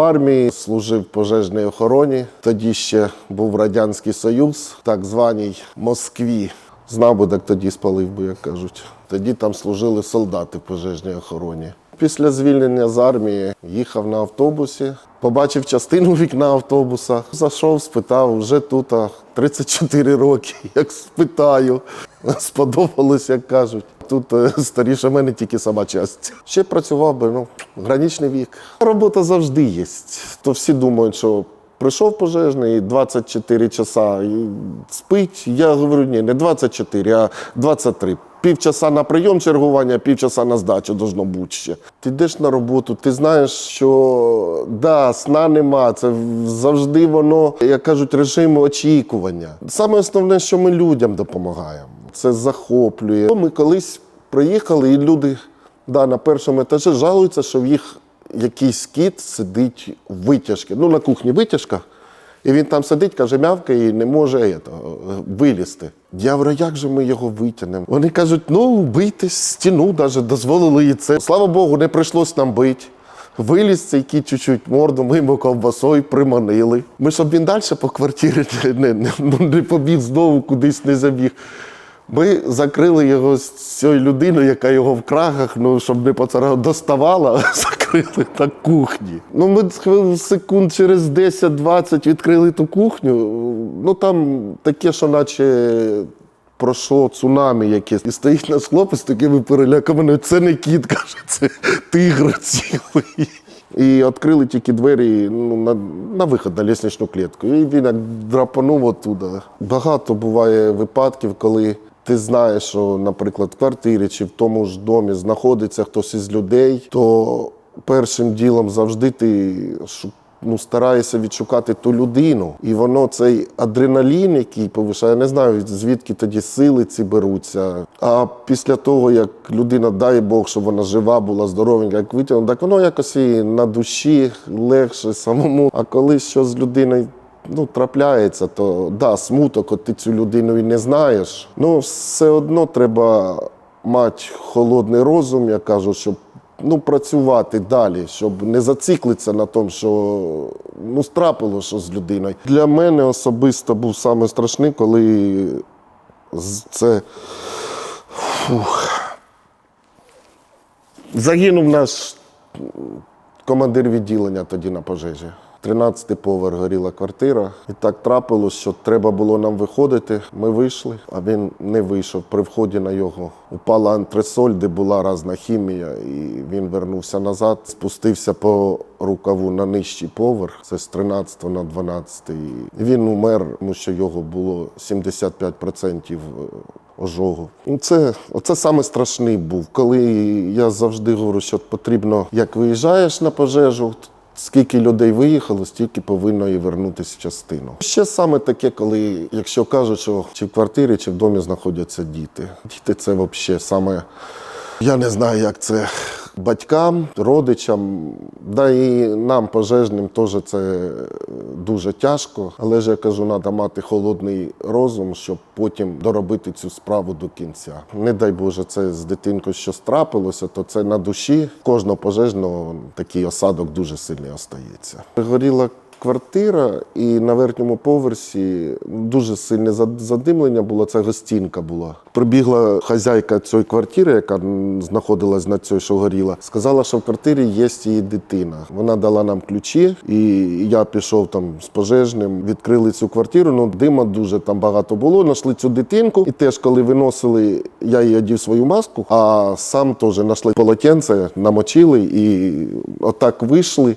в армії, служив пожежній охороні. Тоді ще був Радянський Союз, так званій Москві. Знав би, так тоді спалив би, як кажуть. Тоді там служили солдати в пожежній охороні. Після звільнення з армії їхав на автобусі, побачив частину вікна автобуса, зайшов, спитав, вже тут 34 роки. Як спитаю, сподобалось, як кажуть. Тут е, старіше мене тільки сама часть. Ще працював би, ну, граничний вік. Робота завжди є. То всі думають, що прийшов пожежний і 24 часа і спить. Я говорю, ні, не 24, а 23. Півчаса на прийом чергування, півчаса на здачу должно бути ще. Ти йдеш на роботу, ти знаєш, що да, сна нема, це завжди воно, як кажуть, режим очікування. Саме основне, що ми людям допомагаємо. Це захоплює. Ми колись приїхали, і люди да, на першому етажі жалуються, що в їх якийсь кіт сидить в витяжки. Ну, на кухні витяжка. І він там сидить, каже, мявкає і не може ето, вилізти. Я говорю, як же ми його витягнемо? Вони кажуть, ну бийте стіну, навіть дозволили і це. Слава Богу, не прийшлось нам бити. Виліз цей кіт чуть-чуть морду, ми йому ковбасою приманили. Ми щоб він далі по квартирі не, не, не побіг знову, кудись не забіг. Ми закрили його з цією людиною, яка його в крагах, ну щоб не поцарав, доставала, закрили на кухні. Ну, ми секунд через 10-20 відкрили ту кухню. Ну там таке, що наче пройшло цунамі якесь. І стоїть наш хлопець такими переляками. Це не кіт, каже, це тигр цілий. І відкрили тільки двері ну, на, на виход на лісничну клітку. І він як драпанув оттуда. Багато буває випадків, коли ти знаєш, що, наприклад, в квартирі чи в тому ж домі знаходиться хтось із людей, то першим ділом завжди ти ну, стараєшся відшукати ту людину. І воно цей адреналін, який повишає, не знаю, звідки тоді сили ці беруться. А після того, як людина, дай Бог, щоб вона жива була, здоровенька, як витягнув, так воно якось і на душі легше самому. А коли що з людиною ну, трапляється, то да, смуток, от ти цю людину і не знаєш. Ну, все одно треба мати холодний розум, я кажу, щоб ну, працювати далі, щоб не зациклитися на тому, що ну, страпило що з людиною. Для мене особисто був саме страшний, коли це. Фух. Загинув наш командир відділення тоді на пожежі. 13-й поверх горіла квартира. І так трапилось, що треба було нам виходити. Ми вийшли, а він не вийшов. При вході на його упала антресоль, де була різна хімія, і він вернувся назад, спустився по рукаву на нижчий поверх. Це з 13 на 12. І він умер, тому що його було 75% ожогу. І Це, оце саме страшний був. Коли я завжди говорю, що потрібно, як виїжджаєш на пожежу, скільки людей виїхало, стільки повинно і вернутися частину. Ще саме таке, коли, якщо кажуть, що чи в квартирі, чи в домі знаходяться діти. Діти це взагалі саме. Я не знаю, як це батькам, родичам, да і нам, пожежним, теж це дуже тяжко. Але ж я кажу, треба мати холодний розум, щоб потім доробити цю справу до кінця. Не дай Боже, це з дитинкою щось трапилося, то це на душі кожного пожежного такий осадок дуже сильний остається. Горіла квартира, і на верхньому поверсі дуже сильне задимлення було. Це гостінка була. Прибігла хазяйка цієї квартири, яка знаходилась на цій, що горіла. Сказала, що в квартирі є її дитина. Вона дала нам ключі, і я пішов там з пожежним, відкрили цю квартиру. Ну дима дуже там багато було. Знайшли цю дитинку. І теж, коли виносили, я їй одів свою маску, а сам теж знайшли полотенце, намочили і отак вийшли.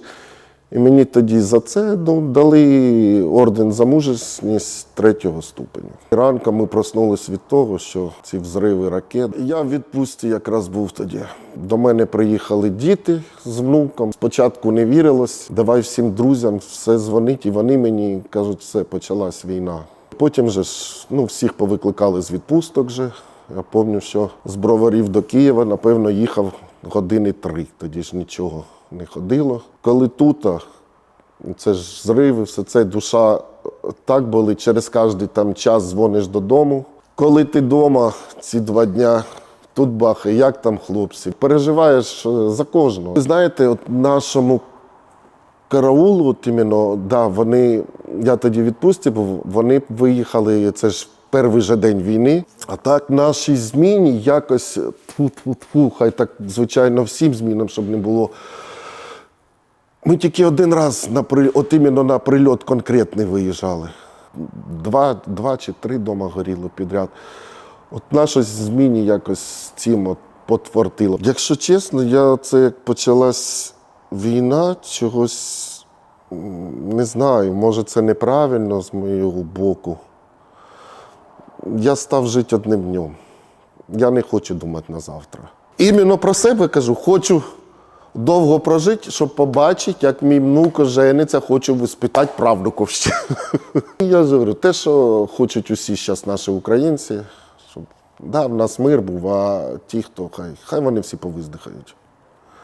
І мені тоді за це ну, дали орден за мужність третього ступеню. Ранком ми проснулись від того, що ці взриви ракет. Я в відпустці якраз був тоді. До мене приїхали діти з внуком. Спочатку не вірилось. Давай всім друзям все дзвонить, і вони мені кажуть, все, почалась війна. Потім же ж ну, всіх повикликали з відпусток. Же. Я пам'ятаю, що з броварів до Києва, напевно, їхав години три. Тоді ж нічого не ходило. Коли тут, це ж зриви, все це душа так болить. Через кожний там час дзвониш додому. Коли ти вдома ці два дня. Тут бахає, як там хлопці? Переживаєш е, за кожного. Ви знаєте, от нашому караулу, от іменно, да, вони, я тоді в відпустці був, вони виїхали, це ж перший же день війни. А так наші зміни якось тьфу-тьфу-тьфу, хай так, звичайно, всім змінам, щоб не було. Ми тільки один раз на от іменно на прильот конкретний виїжджали. Два, два чи три дома горіло підряд. От наше зміні якось цим от потвортило. Якщо чесно, я це як почалась війна, чогось не знаю, може це неправильно з моєго боку. Я став жити одним днем. Я не хочу думати на завтра. Іменно про себе кажу, хочу довго прожити, щоб побачити, як мій внук жениться, хочу виспитати правнуків ще. Я ж говорю, те, що хочуть усі зараз наші українці, щоб да, в нас мир був, а ті, хто хай, хай вони всі повиздихають.